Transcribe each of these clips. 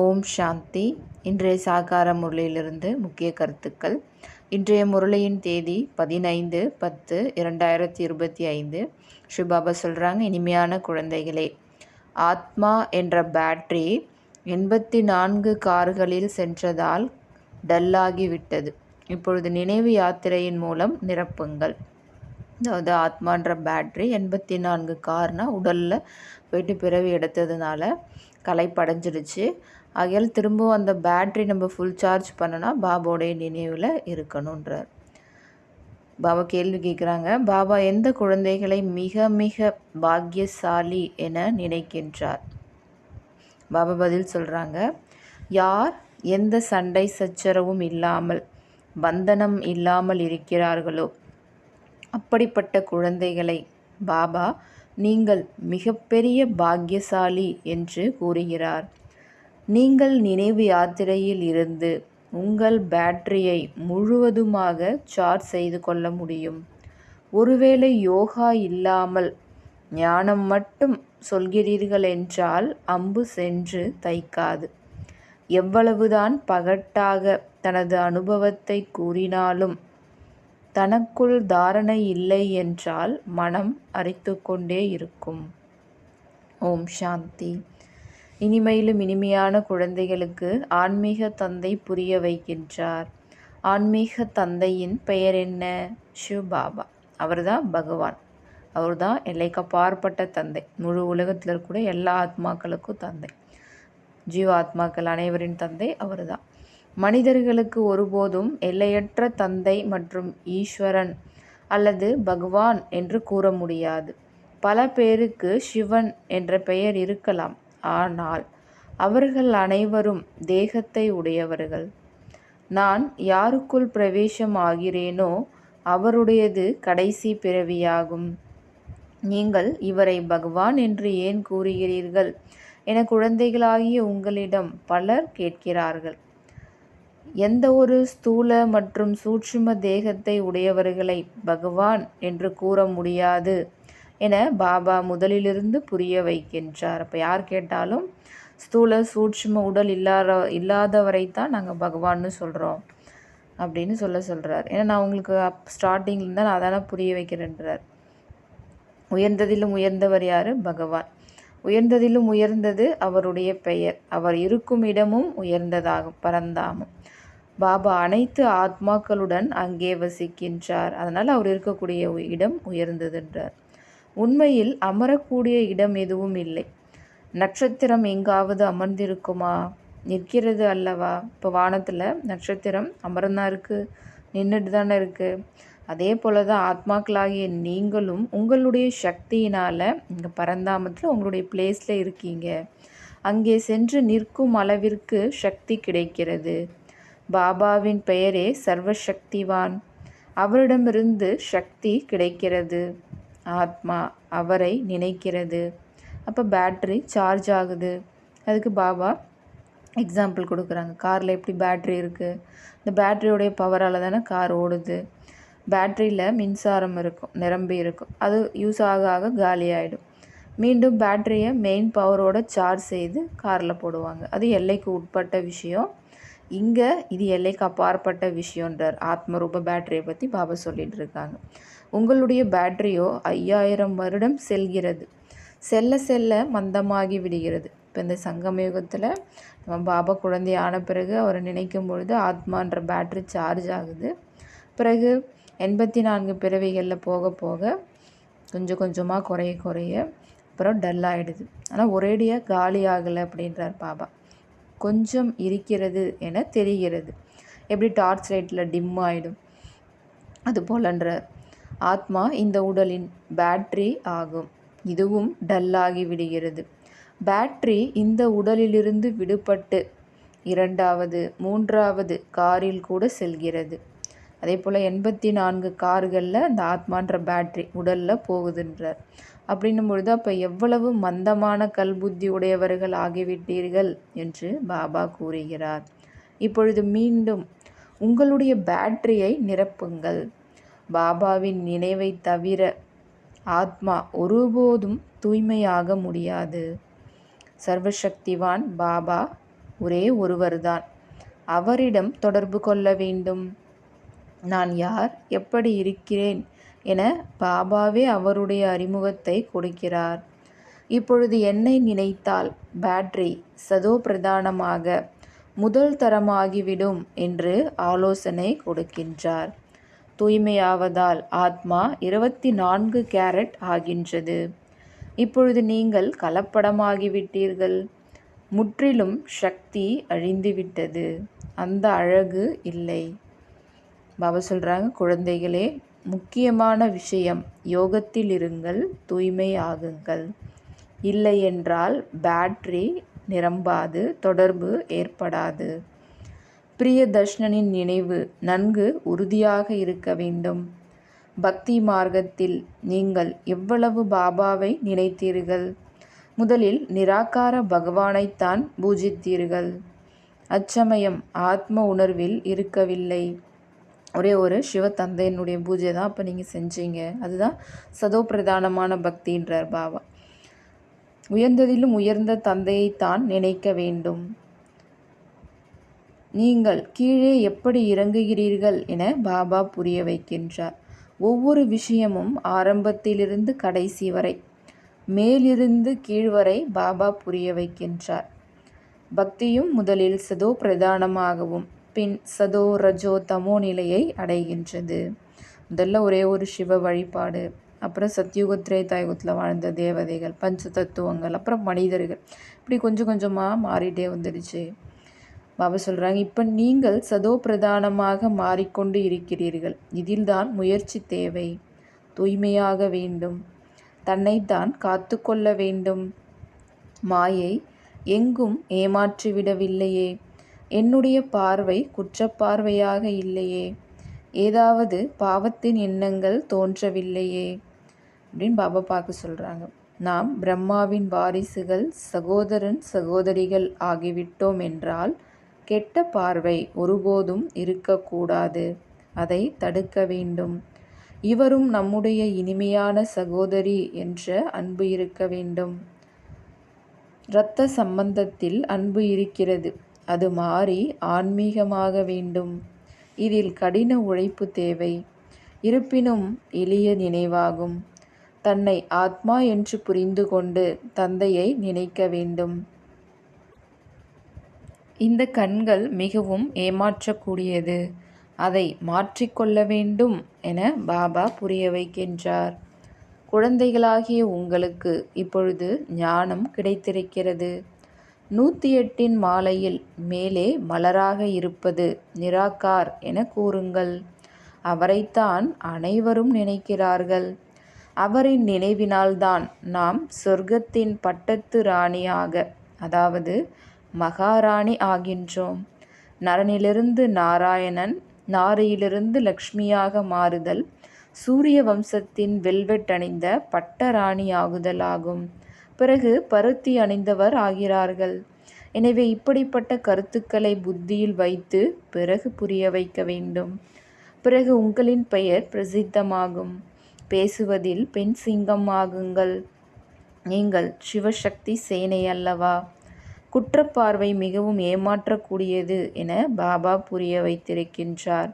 ஓம் சாந்தி. இன்றைய சாகார முரளியிலிருந்து முக்கிய கருத்துக்கள். இன்றைய முரளியின் தேதி பதினைந்து பத்து இரண்டாயிரத்தி இருபத்தி ஐந்து. ஸ்ரீபாபா சொல்கிறாங்க இனிமையான குழந்தைகளே ஆத்மா என்ற பேட்டரி எண்பத்தி நான்கு கார்களில் சென்றதால் டல்லாகிவிட்டது. இப்பொழுது நினைவு யாத்திரையின் மூலம் நிரப்புங்கள். அதாவது ஆத்மான்ற பேட்ரி எண்பத்தி நான்கு கார்னால் உடலில் போயிட்டு பிறவி எடுத்ததுனால கலைப்படைஞ்சிடுச்சு ஆகையால் திரும்பவும் அந்த பேட்ரி நம்ம ஃபுல் சார்ஜ் பண்ணனா பாபாவுடைய நினைவில் இருக்கணுன்றார் பாபா கேள்வி கேட்குறாங்க பாபா எந்த குழந்தைகளை மிக மிக பாக்கியசாலி என நினைக்கின்றார்? பாபா பதில் சொல்கிறாங்க யார் எந்த சண்டை சச்சரவும் இல்லாமல் பந்தனம் இல்லாமல் இருக்கிறார்களோ அப்படிப்பட்ட குழந்தைகளை பாபா நீங்கள் மிகப்பெரிய பாக்கியசாலி என்று கூறுகிறார். நீங்கள் நினைவு யாத்திரையில் இருந்து உங்கள் பேட்டரியை முழுவதுமாக சார்ஜ் செய்து கொள்ள முடியும். ஒருவேளை யோகா இல்லாமல் ஞானம் மட்டும் சொல்கிறீர்கள் என்றால் அம்பு சென்று தைக்காது. எவ்வளவுதான் பகட்டாக தனது அனுபவத்தை கூறினாலும் தனக்குள் தாரணை இல்லை என்றால் மனம் அரித்து கொண்டே இருக்கும். ஓம் சாந்தி. இனிமையிலும் இனிமையான குழந்தைகளுக்கு ஆன்மீக தந்தை புரிய வைக்கின்றார். ஆன்மீக தந்தையின் பெயர் என்ன? சிவபாபா அவர்தான் பகவான். அவர் தான் எல்லைக்கு தந்தை. முழு உலகத்தில் இருக்கக்கூடிய எல்லா ஆத்மாக்களுக்கும் தந்தை. ஜீவ ஆத்மாக்கள் அனைவரின் தந்தை அவர் தான் மனிதர்களுக்கு ஒருபோதும் எல்லையற்ற தந்தை மற்றும் ஈஸ்வரன் அல்லது பகவான் என்று கூற முடியாது. பல பேருக்கு சிவன் என்ற பெயர் இருக்கலாம். ஆனால் அவர்கள் அனைவரும் தேகத்தை உடையவர்கள். நான் யாருக்குள் பிரவேசம் ஆகிறேனோ அவருடையது கடைசி பிறவியாகும். நீங்கள் இவரை பகவான் என்று ஏன் கூறுகிறீர்கள்? என குழந்தைகளாகிய உங்களிடம் பலர் கேட்கிறார்கள். எந்த ஒரு ஸ்தூல மற்றும் சூட்சும தேகத்தை உடையவர்களை பகவான் என்று கூற முடியாது. என பாபா முதலிலிருந்து புரிய வைக்கின்றார். அப்போ யார் கேட்டாலும் ஸ்தூல சூட்சும உடல் இல்லாத இல்லாதவரை தான் நாங்கள் பகவான்னு சொல்கிறோம் அப்படின்னு சொல்ல சொல்கிறார் ஏன்னா நான் உங்களுக்கு அப் ஸ்டார்டிங்லேருந்து நான் அதெல்லாம் புரிய வைக்கிறேன்றார். உயர்ந்ததிலும் உயர்ந்தவர் யார்? பகவான். உயர்ந்ததிலும் உயர்ந்தது அவருடைய பெயர். அவர் இருக்கும் இடமும் உயர்ந்ததாகும் பரந்தாமும். பாபா அனைத்து ஆத்மாக்களுடன் அங்கே வசிக்கின்றார். அதனால் அவர் இருக்கக்கூடிய இடம் உயர்ந்ததுன்றார். உண்மையில் அமரக்கூடிய இடம் எதுவும் இல்லை. நட்சத்திரம் எங்காவது அமர்ந்திருக்குமா? நிற்கிறது அல்லவா? இப்போ வானத்தில் நட்சத்திரம் அமர்ந்தான் இருக்குது நின்றுட்டு தானே இருக்குது அதே போல தான் ஆத்மாக்களாகிய நீங்களும் உங்களுடைய சக்தியினால் இங்கே பரந்தாமத்தில் உங்களுடைய பிளேஸில் இருக்கீங்க. அங்கே சென்று நிற்கும் அளவிற்கு சக்தி கிடைக்கிறது. பாபாவின் பெயரே சர்வசக்திவான். அவரிடமிருந்து சக்தி கிடைக்கிறது. ஆத்மா அவரை நினைக்கிறது. அப்போ பேட்ரி சார்ஜ் ஆகுது. அதுக்கு பாபா எக்ஸாம்பிள் கொடுக்குறாங்க. காரில் எப்படி பேட்ரி இருக்குது இந்த பேட்ரியோடைய பவரால் தானே கார் ஓடுது. பேட்ரியில் மின்சாரம் இருக்கும் நிரம்பி இருக்கும். அது யூஸ் ஆக ஆக காலி ஆகிடும் மீண்டும் பேட்ரியை மெயின் பவரோட சார்ஜ் செய்து காரில் போடுவாங்க. அது எல்லைக்கு உட்பட்ட விஷயம். இங்கே இது எல்லைக்கு அப்பாற்பட்ட விஷயன்றார் ஆத்மரூப பேட்டரியை பற்றி பாபா சொல்லிகிட்டு இருக்காங்க. உங்களுடைய பேட்டரியோ ஐயாயிரம் வருடம் செல்கிறது. செல்ல செல்ல மந்தமாகி விடுகிறது. இப்போ இந்த சங்கமயுகத்தில் நம்ம பாபா குழந்தை ஆன பிறகு அவரை நினைக்கும் பொழுது ஆத்மான்ற பேட்ரி சார்ஜ் ஆகுது. பிறகு எண்பத்தி நான்கு பிறவிகளில் போக போக கொஞ்சம் கொஞ்சமாக குறைய குறைய அப்புறம் டல் ஆகிடுது ஆனால் ஒரேடியாக காலி ஆகலை அப்படின்றார் பாபா. கொஞ்சம் இருக்கிறது என தெரிகிறது. எப்படி டார்ச் லைட்டில் டிம் ஆகிடும் அது போலன்றார் ஆத்மா இந்த உடலின் பேட்ரி ஆகும். இதுவும் டல்லாகி விடுகிறது. பேட்ரி இந்த உடலிலிருந்து விடுபட்டு இரண்டாவது மூன்றாவது காரில் கூட செல்கிறது. அதே போல் எண்பத்தி நான்கு கார்களில் அந்த ஆத்மான்ற பேட்ரி உடலில் போகுதுன்றார். அப்படின்னும் பொழுது அப்போ எவ்வளவு மந்தமான கல்புத்தி உடையவர்கள் ஆகிவிட்டீர்கள் என்று பாபா கூறுகிறார். இப்பொழுது மீண்டும் உங்களுடைய பேட்டரியை நிரப்புங்கள். பாபாவின் நினைவை தவிர ஆத்மா ஒருபோதும் தூய்மையாக முடியாது. சர்வசக்திவான் பாபா ஒரே ஒருவர்தான். அவரிடம் தொடர்பு கொள்ள வேண்டும். நான் யார்? எப்படி இருக்கிறேன்? என பாபாவே அவருடைய அறிமுகத்தை கொடுக்கிறார். இப்பொழுது என்னை நினைத்தால் பேட்டரி சதோ பிரதானமாக முதல் தரமாகிவிடும் என்று ஆலோசனை கொடுக்கின்றார். தூய்மையாவதால் ஆத்மா இருபத்தி நான்கு கேரட் ஆகின்றது. இப்பொழுது நீங்கள் கலப்படமாகிவிட்டீர்கள். முற்றிலும் சக்தி அழிந்துவிட்டது. அந்த அழகு இல்லை. பாபா சொல்கிறாங்க குழந்தைகளே முக்கியமான விஷயம் யோகத்தில் இருங்கள் தூய்மை ஆகுங்கள் இல்லை என்றால் பேட்ரி நிரம்பாது தொடர்பு ஏற்படாது. பிரியதர்ஷனின் நினைவு நன்கு உறுதியாக இருக்க வேண்டும். பக்தி மார்க்கத்தில் நீங்கள் எவ்வளவு பாபாவை நினைத்தீர்கள்? முதலில் நிராகார பகவானைத்தான் பூஜித்தீர்கள். அச்சமயம் ஆத்ம உணர்வில் இருக்கவில்லை. ஒரே ஒரு சிவ தந்தையினுடைய பூஜை தான் அப்போ நீங்கள் செஞ்சீங்க. அதுதான் சதோ பிரதானமான பக்தின்றார் பாபா. உயர்ந்ததிலும் உயர்ந்த தந்தையைத்தான் நினைக்க வேண்டும். நீங்கள் கீழே எப்படி இறங்குகிறீர்கள் என பாபா புரிய வைக்கின்றார். ஒவ்வொரு விஷயமும் ஆரம்பத்திலிருந்து கடைசி வரை மேலிருந்து கீழ் வரை பாபா புரிய வைக்கின்றார். பக்தியும் முதலில் சதோ பிரதானமாகவும் பின் சதோ ரஜோ தமோ நிலையை அடைகின்றது. முதல்ல ஒரே ஒரு சிவ வழிபாடு அப்புறம் சத்யுகத்ரே தாயுகத்தில் வாழ்ந்த தேவதைகள் பஞ்ச தத்துவங்கள் அப்புறம் மனிதர்கள் இப்படி கொஞ்சம் கொஞ்சமாக மாறிட்டே வந்துடுச்சு. பாபா சொல்கிறாங்க இப்போ நீங்கள் சதோ பிரதானமாக மாறிக்கொண்டு இருக்கிறீர்கள். இதில்தான் முயற்சி தேவை. தூய்மையாக வேண்டும். தன்னைத்தான் காத்து கொள்ள வேண்டும். மாயை எங்கும் ஏமாற்றிவிடவில்லையே. என்னுடைய பார்வை குற்றப்பார்வையாக இல்லையே. ஏதாவது பாவத்தின் எண்ணங்கள் தோன்றவில்லையே. அப்படின்னு பாபா பார்க்க சொல்கிறாங்க நாம் பிரம்மாவின் வாரிசுகள் சகோதரன் சகோதரிகள் ஆகிவிட்டோம் என்றால் கெட்ட பார்வை ஒருபோதும் இருக்கக்கூடாது. அதை தடுக்க வேண்டும். இவரும் நம்முடைய இனிமையான சகோதரி என்ற அன்பு இருக்க வேண்டும். இரத்த சம்பந்தத்தில் அன்பு இருக்கிறது. அது மாறி ஆன்மீகமாக வேண்டும். இதில் கடின உழைப்பு தேவை. இருப்பினும் எளிய நினைவாகும். தன்னை ஆத்மா என்று புரிந்து கொண்டு தந்தையை நினைக்க வேண்டும். இந்த கண்கள் மிகவும் ஏமாற்றக்கூடியது. அதை மாற்றிக்கொள்ள வேண்டும் என பாபா புரிய வைக்கின்றார். குழந்தைகளாகிய உங்களுக்கு இப்பொழுது ஞானம் கிடைத்திருக்கிறது. நூற்றி எட்டின் மாலையில் மேலே மலராக இருப்பது நிராகார் என கூறுங்கள். அவரைத்தான் அனைவரும் நினைக்கிறார்கள். அவரின் நினைவினால்தான் நாம் சொர்க்கத்தின் பட்டத்து ராணியாக அதாவது மகாராணி ஆகின்றோம். நரனிலிருந்து நாராயணன் நாரியிலிருந்து லக்ஷ்மியாக மாறுதல் சூரிய வம்சத்தின் வெல்வெட் அணிந்த பட்டராணி ஆகுதல் ஆகும் பிறகு பருத்தி அணிந்தவர் ஆகிறார்கள். எனவே இப்படிப்பட்ட கருத்துக்களை புத்தியில் வைத்து பிறகு புரிய வைக்க வேண்டும். பிறகு உங்களின் பெயர் பிரசித்தமாகும். பேசுவதில் பெண் சிங்கம் ஆகுங்கள். நீங்கள் சிவசக்தி சேனை அல்லவா? குற்றப்பார்வை மிகவும் ஏமாற்றக்கூடியது என பாபா புரிய வைத்திருக்கின்றார்.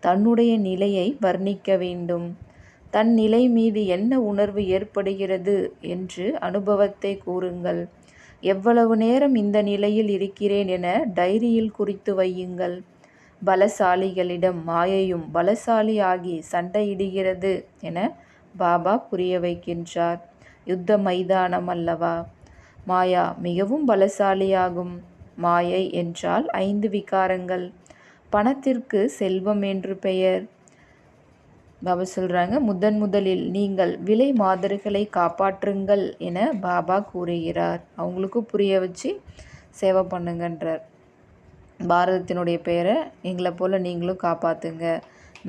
தன்னுடைய நிலையை வர்ணிக்க வேண்டும். தன் நிலை மீது என்ன உணர்வு ஏற்படுகிறது என்று அனுபவத்தை கூறுங்கள். எவ்வளவு நேரம் இந்த நிலையில் இருக்கிறேன் என டைரியில் குறித்து வையுங்கள். பலசாலிகளிடம் மாயையும் பலசாலி ஆகி சண்டையிடுகிறது என பாபா புரிய வைக்கின்றார். யுத்த மைதானம் அல்லவா? மாயா மிகவும் பலசாலியாகும். மாயை என்றால் ஐந்து விகாரங்கள். பணத்திற்கு செல்வம் என்று பெயர். பாபா சொல்கிறாங்க முதன் முதலில் நீங்கள் விலை மாதர்களை காப்பாற்றுங்கள் என பாபா கூறுகிறார். அவங்களுக்கு புரிய வச்சு சேவை பண்ணுங்கன்றார். பாரதத்தினுடைய பெயரை எங்களை போல் நீங்களும் காப்பாற்றுங்க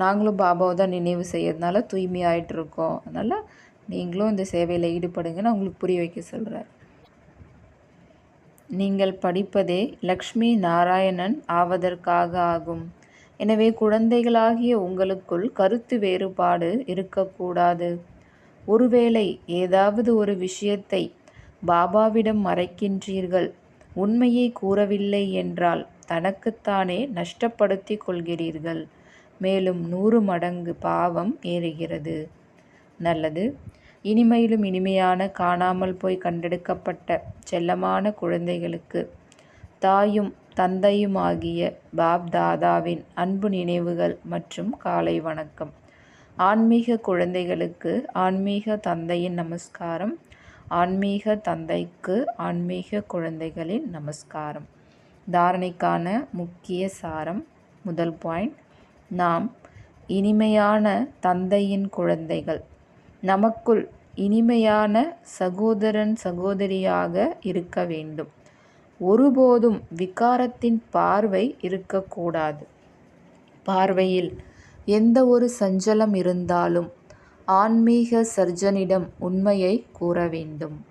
நாங்களும் பாபாவை தான் நினைவு செய்யறதுனால தூய்மையாயிட்டு இருக்கோம். அதனால் நீங்களும் இந்த சேவையில் ஈடுபடுங்கன்னு அவங்களுக்கு புரிய வைக்க சொல்கிறார் நீங்கள் படிப்பதே லக்ஷ்மி நாராயணன் ஆவதற்காக ஆகும். எனவே குழந்தைகளாகிய உங்களுக்குள் கருத்து வேறுபாடு இருக்கக்கூடாது. ஒருவேளை ஏதாவது ஒரு விஷயத்தை பாபாவிடம் மறைக்கின்றீர்கள். உண்மையை கூறவில்லை என்றால் தனக்குத்தானே நஷ்டப்படுத்திக் கொள்கிறீர்கள். மேலும் நூறு மடங்கு பாவம் ஏறுகிறது. நல்லது. இனிமையிலும் இனிமையான காணாமல் போய் கண்டெடுக்கப்பட்ட செல்லமான குழந்தைகளுக்கு தாயும் தந்தையுமாகிய பாப் தாதாவின் அன்பு நினைவுகள் மற்றும் காலை வணக்கம். ஆன்மீக குழந்தைகளுக்கு ஆன்மீக தந்தையின் நமஸ்காரம். ஆன்மீக தந்தைக்கு ஆன்மீக குழந்தைகளின் நமஸ்காரம். தாரணைக்கான முக்கிய சாரம் முதல் பாயிண்ட். நாம் இனிமையான தந்தையின் குழந்தைகள். நமக்குள் இனிமையான சகோதரன் சகோதரியாக இருக்க வேண்டும். ஒருபோதும் விகாரத்தின் பார்வை இருக்கக்கூடாது. பார்வையில் எந்த ஒரு சஞ்சலம் இருந்தாலும் ஆன்மீக சர்ஜனிடம் உண்மையை கூற வேண்டும்.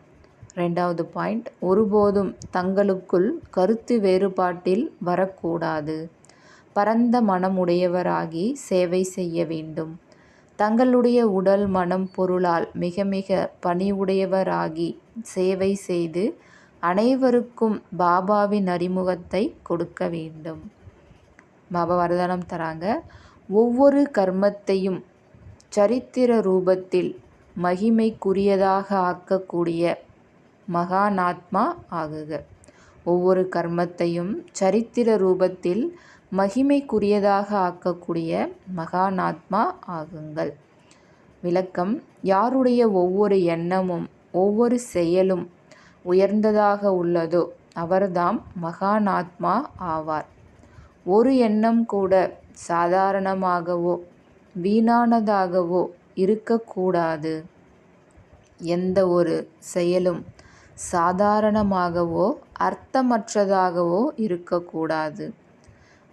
ரெண்டாவது பாயிண்ட் ஒருபோதும் தங்களுக்குள் கருத்து வேறுபாட்டில் வரக்கூடாது. பரந்த மனமுடையவராகி சேவை செய்ய வேண்டும். தங்களுடைய உடல் மனம் பொருளால் மிக மிக பணிவுடையவராகி சேவை செய்து அனைவருக்கும் பாபாவின் அறிமுகத்தை கொடுக்க வேண்டும். பாபா வரதானம் தராங்க. ஒவ்வொரு கர்மத்தையும் சரித்திர ரூபத்தில் மகிமைக்குரியதாக ஆக்கக்கூடிய மகானாத்மா ஆகுக. ஒவ்வொரு கர்மத்தையும் சரித்திர ரூபத்தில் மகிமைக்குரியதாக ஆக்கக்கூடிய மகானாத்மா ஆகுங்கள். விளக்கம் யாருடைய ஒவ்வொரு எண்ணமும் ஒவ்வொரு செயலும் உயர்ந்ததாக உள்ளதோ அவர்தாம் மகானாத்மா ஆவார். ஒரு எண்ணம் கூட சாதாரணமாகவோ வீணானதாகவோ இருக்கக்கூடாது. எந்த ஒரு செயலும் சாதாரணமாகவோ அர்த்தமற்றதாகவோ இருக்கக்கூடாது.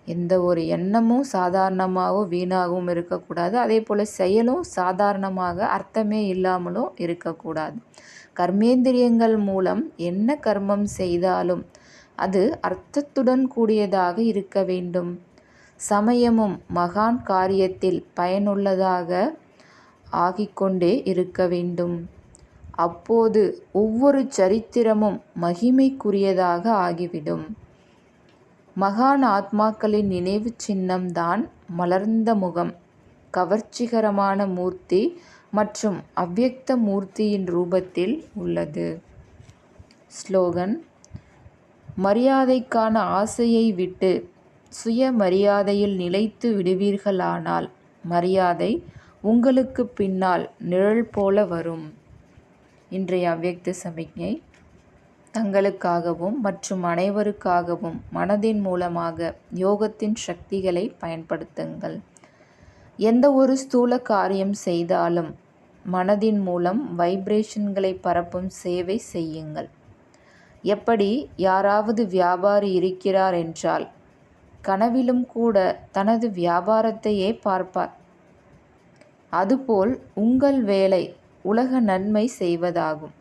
எந்த ஒரு எண்ணமும் சாதாரணமாகவும் வீணாகவும் இருக்கக்கூடாது. அதே போல் செயலும் சாதாரணமாக அர்த்தமே இல்லாமலும் இருக்கக்கூடாது. கர்மேந்திரியங்கள் மூலம் என்ன கர்மம் செய்தாலும் அது அர்த்தத்துடன் கூடியதாக இருக்க வேண்டும். சமயமும் மகான் காரியத்தில் பயனுள்ளதாக ஆகிக்கொண்டே இருக்க வேண்டும். அப்போது ஒவ்வொரு சரித்திரமும் மகிமைக்குரியதாக ஆகிவிடும். மகான் ஆத்மாக்களின் நினைவு சின்னம்தான் மலர்ந்த முகம். கவர்ச்சிகரமான மூர்த்தி மற்றும் அவ்யக்த மூர்த்தியின் ரூபத்தில் உள்ளது. ஸ்லோகன் மரியாதைக்கான ஆசையை விட்டு சுய மரியாதையில் நிலைத்து விடுவீர்களானால் மரியாதை உங்களுக்கு பின்னால் நிழல் போல வரும். இன்றைய அவ்யக்த சமிக்ஞை. தங்களுக்காகவும் மற்றும் அனைவருக்காகவும் மனதின் மூலமாக யோகத்தின் சக்திகளை பயன்படுத்துங்கள். எந்த ஒரு ஸ்தூல காரியம் செய்தாலும் மனதின் மூலம் வைப்ரேஷன்களை பரப்பும் சேவை செய்யுங்கள். எப்படி யாராவது வியாபாரி இருக்கிறார் என்றால் கனவிலும் கூட தனது வியாபாரத்தையே பார்ப்பார். அதுபோல் உங்கள் வேலை உலக நன்மை செய்வதாகும்.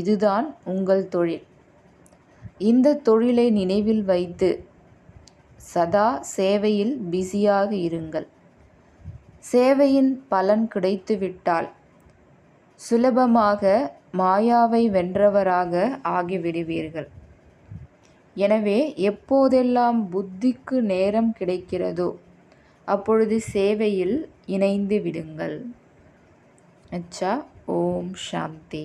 இதுதான் உங்கள் தொழில். இந்த தொழிலை நினைவில் வைத்து சதா சேவையில் பிஸியாக இருங்கள். சேவையின் பலன் கிடைத்துவிட்டால் சுலபமாக மாயாவை வென்றவராக ஆகிவிடுவீர்கள். எனவே எப்போதெல்லாம் புத்திக்கு நேரம் கிடைக்கிறதோ அப்பொழுது சேவையில் இணைந்து விடுங்கள். அச்சா ஓம் சாந்தி.